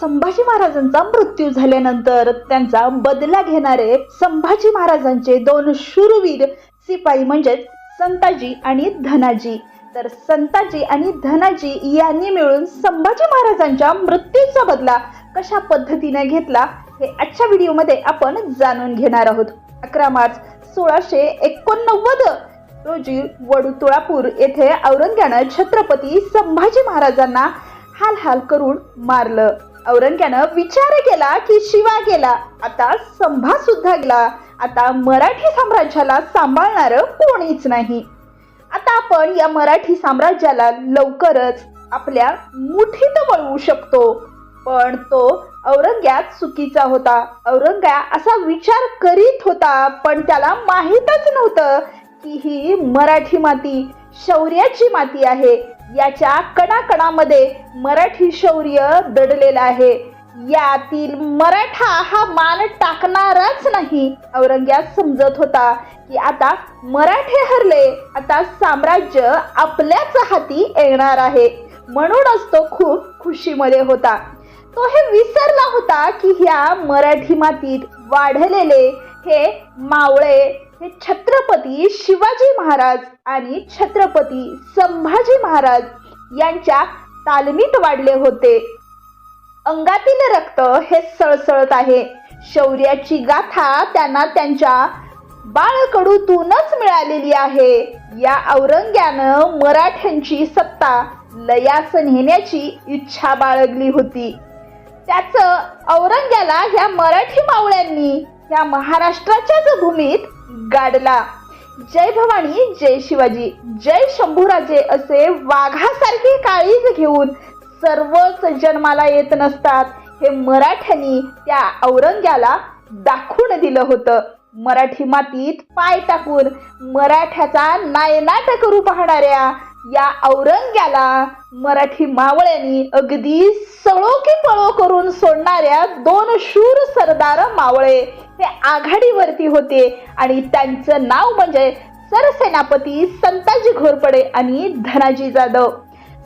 संभाजी महाराजांचा मृत्यू झाल्यानंतर त्यांचा बदला घेणारे संभाजी महाराजांचे दोन शूरवीर सिपाई म्हणजेच संताजी आणि धनाजी. तर संताजी आणि धनाजी यांनी मिळून संभाजी महाराजांच्या मृत्यूचा बदला कशा पद्धतीने घेतला हे आजच्या व्हिडिओमध्ये आपण जाणून घेणार आहोत. अकरा मार्च सोळाशे एकोणनव्वद रोजी वडू तुळापूर येथे औरंग्यानं छत्रपती संभाजी महाराजांना हाल हाल करून मारलं. औरंग्यानं विचार केला की शिवा गेला. आता संभा सुद्धा गेला. आता मराठी साम्राज्याला सांभाळणार कोणीच नाही. आता आपण या मराठी साम्राज्याला लवकरच आपल्या मुठीत वळवू शकतो. पण तो औरंग्यात चुकीचा होता. औरंग्या असा विचार करीत होता पण त्याला माहीतच नव्हतं की ही मराठी माती शौर्याची माती आहे. याच्या कणाकणामध्ये मराठी शौर्य दडलेलं आहे. यातील मराठा हा मान टाकणारच नाही. औरंग्या समजत होता की आता मराठे हरले आता साम्राज्य आपल्याच हाती येणार आहे. म्हणूनच तो खूप खुशीमध्ये होता. तो हे विसरला होता की ह्या मराठी मातीत वाढलेले हे मावळे हे छत्रपती शिवाजी महाराज आणि छत्रपती संभाजी महाराज यांच्या तालमीत वाढले होते. अंगातील रक्त हे सळसळत आहे. शौर्याची गाथा त्यांना त्यांच्या बाळकडूतूनच मिळालेली आहे. या औरंग्यानं मराठ्यांची सत्ता लयास नेण्याची इच्छा बाळगली होती. त्याचं औरंग्याला ह्या मराठी मावळ्यांनी या महाराष्ट्राच्याच भूमीत गाडला. जय भवानी जय शिवाजी. जय शंभूराजे असे वाघासारखे काळीज घेऊन सर्वच जन्माला येत नसतात. हे मराठ्यांनी त्या औरंग्याला दाखवून दिलं होतं. मराठी मातीत पाय टाकून मराठ्याचा नायनाट करू पाहणाऱ्या या औरंग्याला मराठी मावळ्यांनी अगदी सळो की पळो करून सोडणाऱ्या दोन शूर सरदार मावळे हे आघाडीवरती होते. आणि त्यांचं नाव म्हणजे सरसेनापती संताजी घोरपडे आणि धनाजी जाधव.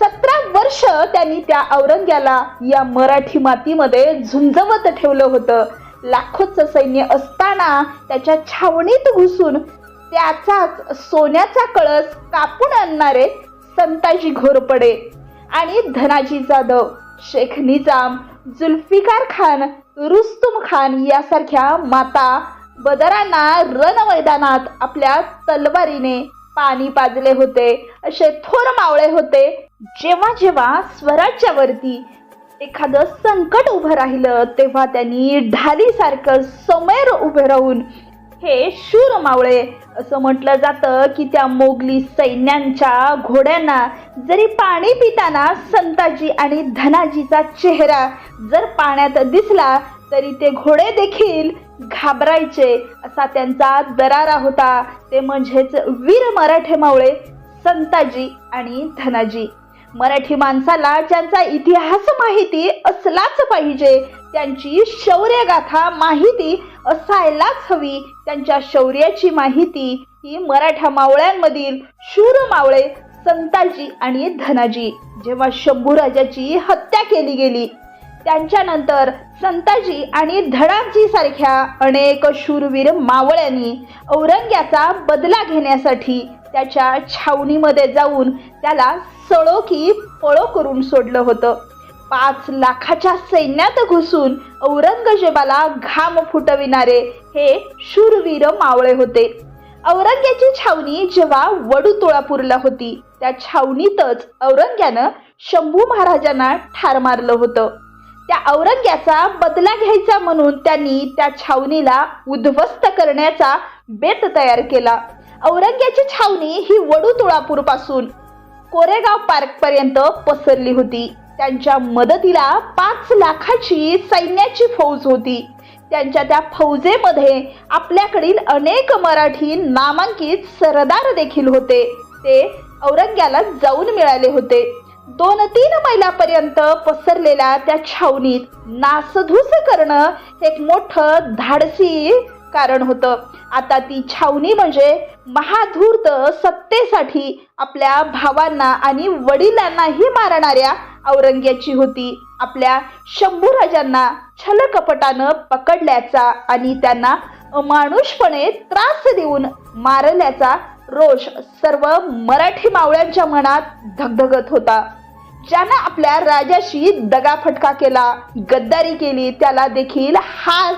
सतरा वर्ष त्यांनी त्या औरंग्याला या मराठी मातीमध्ये झुंजवत ठेवलं होतं. लाखोचं सैन्य असताना त्याच्या छावणीत घुसून त्याचाच सोन्याचा कळस कापून आणणारे संताजी घोरपडे आणि धनाजी जाधव शेख निजाम जुल्फिकार खान रुस्तुम खान यासारख्या माता बदरांना रण मैदानात आपल्या तलवारीने पाणी पाजले होते. असे थोर मावळे होते. जेव्हा जेव्हा स्वराज्यावरती एखादं संकट उभं राहिलं तेव्हा त्यांनी ढालीसारखं समोर उभे राहून हे शूर मावळे. असं म्हटलं जातं की त्या मोगली सैन्यांच्या घोड्यांना जरी पाणी पिताना संताजी आणि धनाजीचा चेहरा जर पाण्यात दिसला तरी ते घोडे देखील घाबरायचे असा त्यांचा दरारा होता. ते म्हणजेच वीर मराठे मावळे संताजी आणि धनाजी. मराठी माणसाला ज्यांचा इतिहास माहिती असलाच पाहिजे त्यांची शौर्यगाथा माहिती असायलाच हवी. त्यांच्या शौर्याची माहिती ही मराठा मावळ्यांमधील शूर मावळे संताजी आणि धनाजी. जेव्हा शंभूराजाची हत्या केली गेली त्यांच्यानंतर संताजी आणि धडाजी सारख्या अनेक शूरवीर मावळ्यांनी औरंग्याचा बदला घेण्यासाठी त्याच्या छावणीमध्ये जाऊन त्याला सळो की पळो करून सोडलं होतं. पाच लाखाच्या सैन्यात घुसून औरंगजेबाला घाम फुटविणारे हे शूरवीर मावळे होते. औरंग्याची छावणी जेव्हा वडू तुळापूरला होती त्या छावणीतच औरंग्यानं शंभू महाराजांना ठार मारलं होतं. त्या औरंग्याचा बदला घ्यायचा म्हणून त्यांनी त्या छावणीला उद्ध्वस्त करण्याचा बेत तयार केला. औरंग्याची छावणी ही वडू तुळापूरपासून कोरेगाव पार्क पर्यंत पसरली होती. त्यांच्या मदतीला पाच लाखाची सैन्याची फौज होती. त्यांच्या त्या फौजेमध्ये आपल्याकडील अनेक मराठी नामांकित सरदार देखील होते. ते औरंग्याला जाऊन मिळाले होते. दोन तीन मैलापर्यंत पसरलेल्या त्या छावणीत नासधूस करणं एक मोठं धाडसी कारण होतं. आता ती छावणी म्हणजे महाधूर्त सत्तेसाठी आपल्या भावांना आणि वडिलांनाही मारणाऱ्या औरंग्याची होती. आपल्या शंभूराजांना छलकपटानं पकडल्याचा आणि त्यांना अमानुषपणे त्रास देऊन मारल्याचा रोष सर्व मराठी मावळ्यांच्या मनात धगधगत होता. ज्यानं आपल्या राजाशी दगाफटका केला गद्दारी केली त्याला देखील हा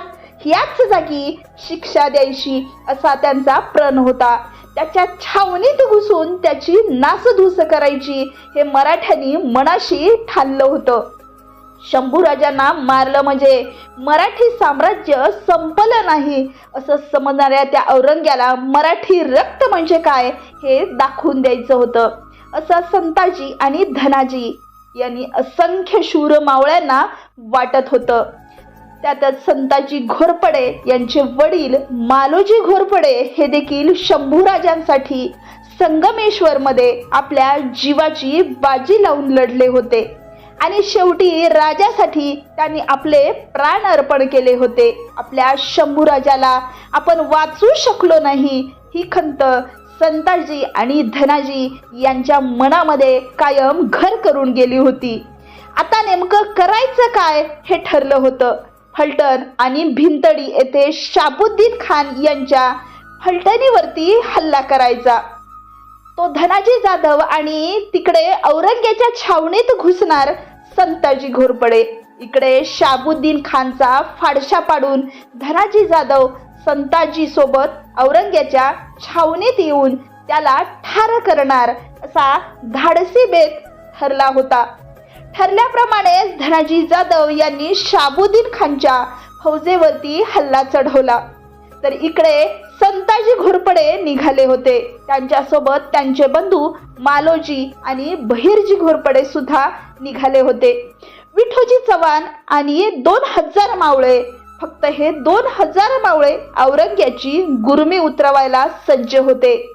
ह्याच जागी शिक्षा द्यायची असा त्यांचा प्रण होता. त्याच्या छावणीत घुसून त्याची नासधूस करायची हे मराठ्यांनी मनाशी ठाणलं होतं. शंभूराजांना मारलं म्हणजे मराठी साम्राज्य संपलं नाही असं समजणाऱ्या त्या औरंग्याला मराठी रक्त म्हणजे काय हे दाखवून द्यायचं होतं. असं संताजी आणि धनाजी यांनी असंख्य शूर मावळ्यांना वाटत होतं. त्यातच संताजी घोरपडे यांचे वडील मालोजी घोरपडे हे देखील शंभूराजांसाठी संगमेश्वरमध्ये आपल्या जीवाची बाजी लावून लढले होते. आणि शेवटी राजासाठी त्यांनी आपले प्राण अर्पण केले होते. आपल्या शंभूराजाला आपण वाचू शकलो नाही. ही खंत संताजी आणि धनाजी यांच्या मनामध्ये कायम घर करून गेली होती. आता नेमकं करायचं काय हे ठरलं होतं. हलटण आणि भिंतडी येथे शाबुद्दीन खान यांच्या हलटणीवरती हल्ला करायचा. तो धनाजी जाधव आणि तिकडे औरंग्याच्या छावणीत घुसणार संताजी घोरपडे. इकडे शाबुद्दीन खानचा फाडशा पाडून धनाजी जाधव संताजी सोबत औरंग्याच्या छावणीत येऊन त्याला ठार करणार असा धाडसी बेत ठरला होता. ठरल्याप्रमाणे धनाजी जाधव यांनी शाबुद्दीन खानच्या फौजेवरती हल्ला चढवला. तर इकडे संताजी घोरपडे निघाले होते. त्यांच्यासोबत त्यांचे बंधू मालोजी आणि बहिरजी घोरपडे सुद्धा निघाले होते. विठोजी चव्हाण आणि दोन हजार मावळे फक्त हे दोन हजार मावळे औरंग्याची गुरमी उतरवायला सज्ज होते.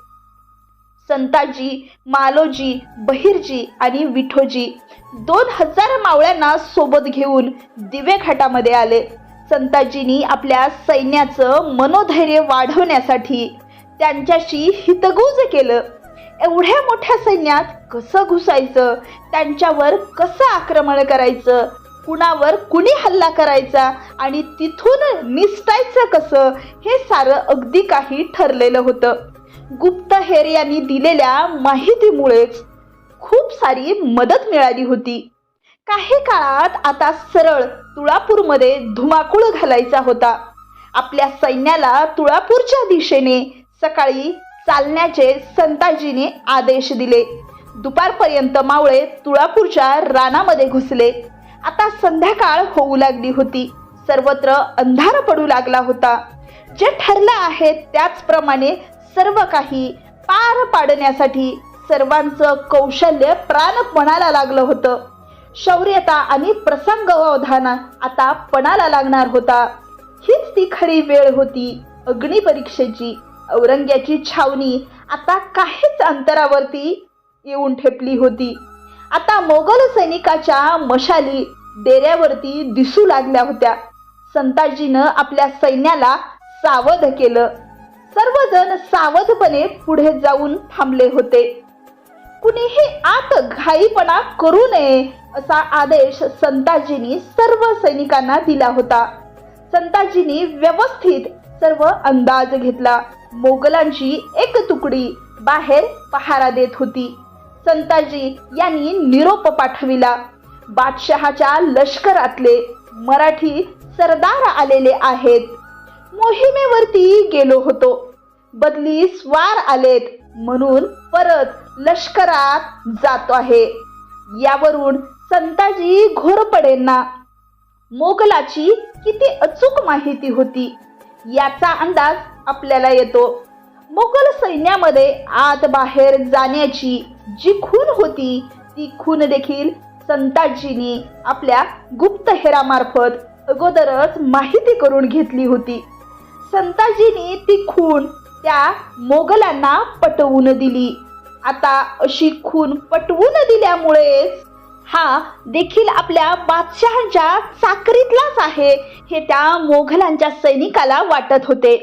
संताजी मालोजी बहिरजी आणि विठोजी दोन हजार मावळ्यांना सोबत घेऊन दिवे घाटामध्ये आले. संताजींनी आपल्या सैन्याचं मनोधैर्य वाढवण्यासाठी त्यांच्याशी हितगुज केलं. एवढ्या मोठ्या सैन्यात कसं घुसायचं? त्यांच्यावर कसं आक्रमण करायचं? कुणावर कुणी हल्ला करायचा? आणि तिथून निसटायचं कसं? हे सारं अगदी काही ठरलेलं होतं. गुप्तहेर यांनी दिलेल्या माहितीमुळेच खूप सारी मदत मिळाली होती. काही काळात आता सरळ तुळापूरमध्ये धुमाकूळ घालायचा होता. आपल्या सैन्याला तुळापूरच्या दिशेने सकाळी चालण्याचे संताजीने आदेश दिले. दुपारपर्यंत मावळे तुळापूरच्या रानामध्ये घुसले. आता संध्याकाळ होऊ लागली होती. सर्वत्र अंधार पडू लागला होता. जे ठरलं आहे त्याचप्रमाणे सर्व काही पार पाडण्यासाठी सर्वांचं कौशल्य प्राणपणाला लागलं होतं. शौर्यता आणि प्रसंगावधान आता पणाला लागणार होता. हीच ती खरी वेळ होती. अग्निपरीक्षेची औरंग्याची छावणी आता काहीच अंतरावरती येऊन ठेपली होती. आता मोगल सैनिकाच्या मशाली डेऱ्यावरती दिसू लागल्या होत्या. संताजीनं आपल्या सैन्याला सावध केलं. सर्वजण सावधपणे पुढे जाऊन थांबले होते. कुणीही आत घाईपणा करू नये असा आदेश संताजींनी सर्व सैनिकांना दिला होता. संताजींनी व्यवस्थित सर्व अंदाज घेतला. मोगलांची एक तुकडी बाहेर पहारा देत होती. संताजी यांनी निरोप पाठविला. बादशहाच्या लष्करातले मराठी सरदार आलेले आहेत. मोहिमेवरती गेलो होतो. बदली स्वार आलेत म्हणून परत लष्करात जातो आहे. यावरून संताजी घोरपडेंना मोगलाची किती अचूक माहिती होती. याचा अंदाज आपल्याला येतो. मोगल सैन्यामध्ये आत बाहेर जाण्याची जी खून होती ती खून देखील संताजींनी आपल्या गुप्तहेरामार्फत अगोदरच माहिती करून घेतली होती. संताजीने ती खून त्या मोगलांना पटवून दिली. आता अशी खून पटवून दिल्यामुळेच हा देखील आपल्या बादशहाच्या चाकरीतलाच आहे हे त्या मोघलांच्या सैनिकाला वाटत होते.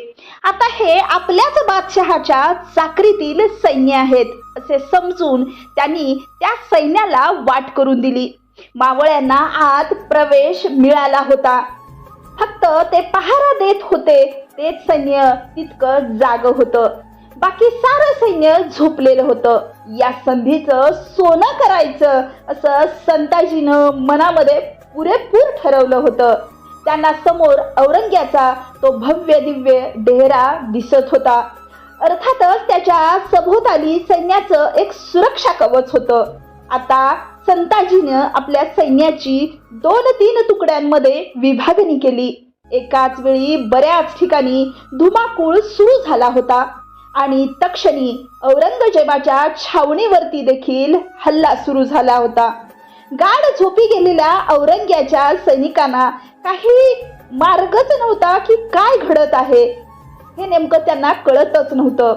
आता हे आपल्याच बादशहाच्या चाकरीतील सैन्य आहेत असे समजून त्यांनी त्या सैन्याला वाट करून दिली. मावळ्यांना आत प्रवेश मिळाला होता. फक्त ते पहारा देत होते तेच सैन्य तितकं जाग होतं. बाकी सारं सैन्य झोपलेलं होतं. या संधीचं सोनं करायचं असं संताजीनं मनामध्ये पुरेपूर ठरवलं होतं. त्यांना समोर औरंग्याचा तो भव्य दिव्य डेहरा दिसत होता. अर्थातच त्याच्या सभोवताली सैन्याचं एक सुरक्षा कवच होतं. आता संताजीनं आपल्या सैन्याची दोन तीन तुकड्यांमध्ये विभागणी केली. एकाच वेळी बऱ्याच ठिकाणी धुमाकूळ सुरू झाला होता. आणि तक्षणी औरंगजेबाच्या छावणीवरती देखील हल्ला सुरू झाला होता. गाढ झोपी गेलेल्या औरंग्याच्या सैनिकांना काही मार्गच नव्हता की काय घडत आहे. हे नेमकं त्यांना कळतच नव्हतं.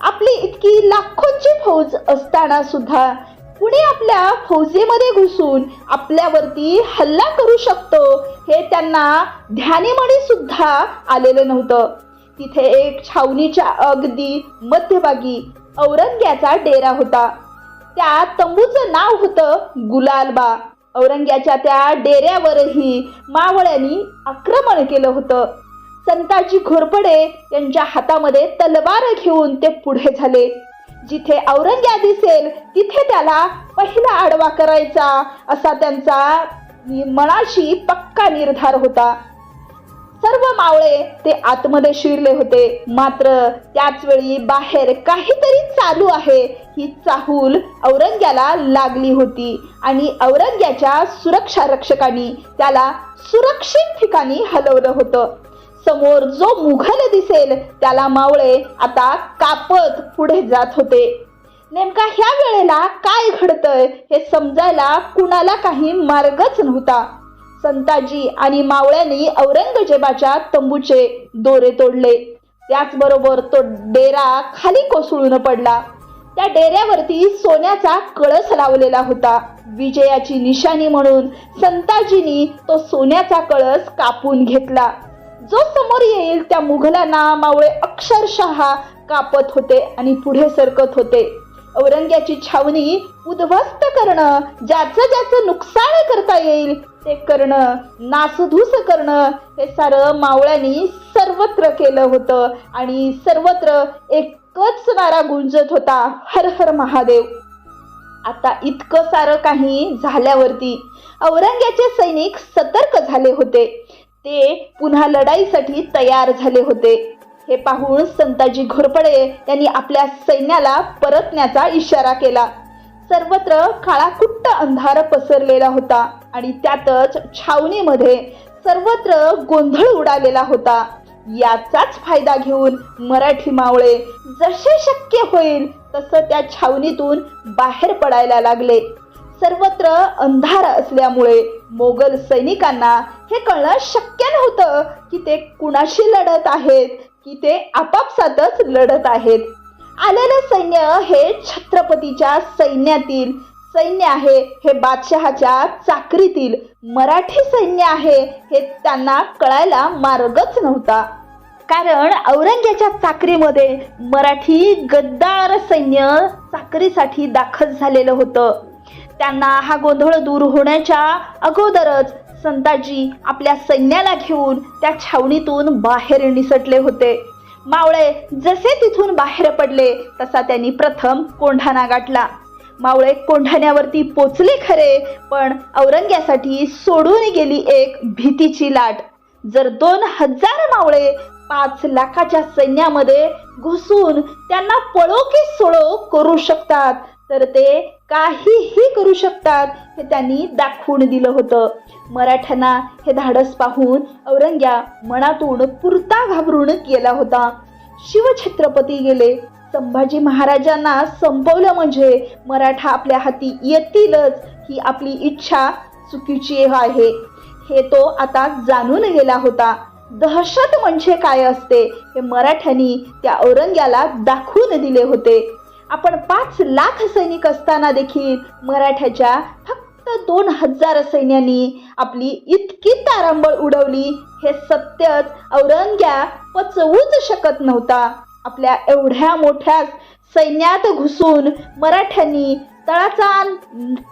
आपली इतकी लाखोंची फौज असताना सुद्धा कुणी आपल्या फौजेमध्ये घुसून आपल्यावरती हल्ला करू शकतो हे त्यांना ध्यानीमणी सुद्धा आलेलं नव्हतं. तिथे एक छावणीच्या अगदी मध्यभागी औरंग्याचा डेरा होता. त्या तंबूचं नाव होतं गुलालबा. औरंग्याच्या त्या डेऱ्यावरही मावळ्यांनी आक्रमण केलं होतं. संताजी घोरपडे यांच्या हातामध्ये तलवार घेऊन ते पुढे झाले. जिथे औरंग्या दिसेल तिथे त्याला पहिला आडवा करायचा असा त्यांचा मनाशी पक्का निर्धार होता. सर्व मावळे ते आतमध्ये शिरले होते. मात्र त्याच वेळी बाहेर काहीतरी चालू आहे ही चाहूल औरंग्याला लागली होती. आणि औरंग्याच्या सुरक्षा रक्षकांनी त्याला सुरक्षित ठिकाणी हलवलं होतं. समोर जो मुघल दिसेल त्याला मावळे आता कापत पुढे जात होते. नेमका ह्या वेळेला काय घडतंय हे समजायला कुणाला काही मार्गच नव्हता. संताजी आणि मावळ्यांनी औरंगजेबाच्या तंबूचे दोरे तोडले. त्याचबरोबर तो डेरा खाली कोसळून पडला. त्या डेऱ्यावरती सोन्याचा कळस लावलेला होता. विजयाची निशाणी म्हणून संताजीनी तो सोन्याचा कळस कापून घेतला. जो समोर येईल त्या मुघलांना मावळे अक्षरशः कापत होते आणि पुढे सरकत होते. औरंग्याची छावणी उद्ध्वस्त करणं ज्याचं ज्याचं नुकसान करता येईल ते करणं नासधूस करणं हे सारं मावळ्यांनी सर्वत्र केलं होतं आणि सर्वत्र एकच नारा गुंजत होता हर हर महादेव. आता इतकं सारं काही झाल्यावरती औरंग्याचे सैनिक सतर्क झाले होते. ते पुन्हा लढाईसाठी तयार झाले होते. हे पाहून संताजी घोरपडे यांनी आपल्या सैन्याला परतण्याचा इशारा केला. सर्वत्र काळाकुट्ट अंधार पसरलेला होता आणि त्यातच छावणीमध्ये सर्वत्र गोंधळ उडालेला होता. याचाच फायदा घेऊन मराठी मावळे जसे शक्य होईल तसं त्या छावणीतून बाहेर पडायला लागले. सर्वत्र अंधार असल्यामुळे मोगल सैनिकांना हे कळणं शक्य नव्हतं की ते कुणाशी लढत आहेत की ते आपापसातच लढत आहेत. आलेलं सैन्य हे छत्रपतीच्या सैन्यातील सैन्य आहे हे बादशहाच्या चाकरीतील. मराठी सैन्य आहे हे त्यांना कळायला मार्गच नव्हता. कारण औरंग्याच्या चाकरीमध्ये मराठी गद्दार सैन्य चाकरीसाठी दाखल झालेलं होतं. त्यांना हा गोंधळ दूर होण्याच्या अगोदरच संताजी आपल्या सैन्याला घेऊन त्या छावणीतून बाहेर निसटले होते. मावळे जसे तिथून बाहेर पडले तसा त्यांनी प्रथम कोंढाणा गाठला. मावळे कोंढाण्यावरती पोचले खरे पण औरंग्यासाठी सोडून गेली एक भीतीची लाट. जर दोन हजार मावळे पाच लाखाच्या सैन्यामध्ये घुसून त्यांना पळो की सोळो करू शकतात तर ते काहीही करू शकतात हे त्यांनी दाखवून दिलं होतं. मराठ्यांना हे धाडस पाहून औरंग्या मनातून पुरता घाबरून गेला होता. शिवछत्रपती गेले. संभाजी महाराजांना संपवलं म्हणजे मराठा आपल्या हाती येतीलच ही आपली इच्छा चुकीची आहे. हे तो आता जाणून गेला होता. दहशत म्हणजे काय असते हे मराठ्यांनी त्या औरंग्याला दाखवून दिले होते. आपण पाच लाख सैनिक असताना देखील मराठ्याच्या फक्त दोन हजार सैन्यांनी आपली इतकी तारांबळ उडवली हे सत्यच औरंग्या पचवूच शकत नव्हता. आपल्या एवढ्या मोठ्या सैन्यात घुसून मराठ्यांनी तळाचा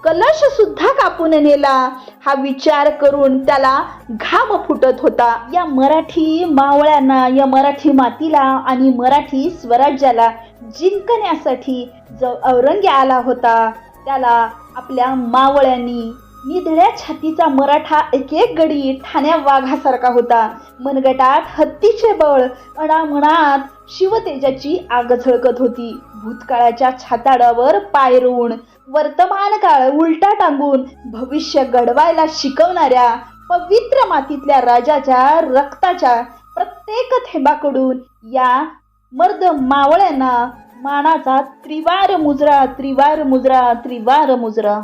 कलश सुद्धा कापून नेला. हा विचार करून त्याला घाम फुटत होता. या मराठी मावळ्यांना या मराठी मातीला आणि मराठी स्वराज्याला जिंकण्यासाठी जो औरंग्या आला होता. त्याला आपल्या मावळ्यांनी निधड्या छातीचा मराठा एक एक गडी ठाण्या वाघासारखा होता. मनगटात हत्तीचे बळ अणामणात शिवतेजाची आग झळकत होती. भूतकाळाच्या छाताडावर पायरून वर्तमान काळ उलटा टांगून भविष्य घडवायला शिकवणाऱ्या पवित्र मातीतल्या राजाच्या रक्ताच्या प्रत्येक थेंबाकडून या मर्द मावळ्यांना मानाचा त्रिवार मुजरा त्रिवार मुजरा त्रिवार मुजरा.